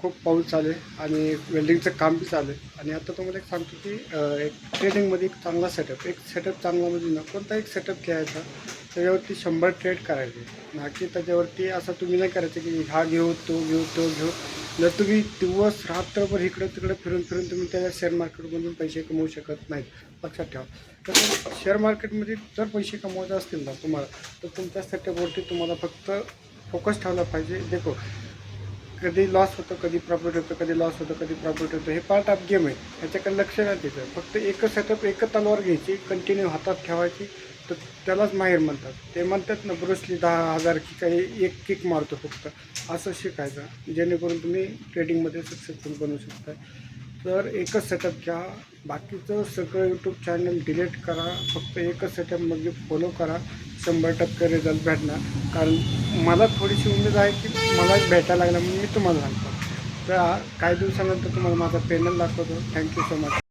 खूप पाऊस चालू आहे आणि वेल्डिंगचं काम बी चालू आहे. आणि आता तुम्हाला एक सांगतो की एक ट्रेडिंगमध्ये एक चांगला सेटअप एक सेटअप चांगला म्हणजे ना कोणता एक सेटअप घ्यायचा त्याच्यावरती शंभर ट्रेड करायचे. ना की त्याच्यावरती असं तुम्ही नाही करायचं की हा घेऊ तो घेऊ तो घेऊ. जर तुम्ही दिवस रात्रभर इकडं तिकडे फिरून फिरून तुम्ही त्या शेअर मार्केटमधून पैसे कमवू शकत नाहीत लक्षात ठेवा. तर शेअर मार्केटमध्ये जर पैसे कमवायचे असतील ना तुम्हाला तर तुमच्या सेटअपवरती तुम्हाला फक्त फोकस ठेवला पाहिजे. देखो कधी लॉस होतं कधी प्रॉफिट होतं कधी लॉस होतं कधी प्रॉफिट होतं हे पार्ट ऑफ गेम आहे. ह्याच्याकडे लक्ष नाही तिथं फक्त एकच सेटअप एकच तलवार घ्यायची कंटिन्यू हातात ठेवायची. तर त्यालाच माहेर म्हणतात. ते म्हणतात ना ब्रुसली दहा हजार की काही एक किक मारतो फक्त. असं शिकायचं. जेणेकरून तुम्ही ट्रेडिंगमध्ये सक्सेसफुल बनू शकता. तर एकच सेटअप घ्या. बाकीचं सगळं यूट्यूब चॅनल डिलीट करा. फक्त एकच सेटअप म्हणजे फॉलो करा. शंभर टक्के रिझल्ट भेटणार. कारण मला थोडीशी उमेद आहे की मला भेटायला लागला म्हणून मी तुम्हाला सांगतो. तर काही दिवसानंतर तुम्हाला माझा पेनल दाखवतो. Thank you so much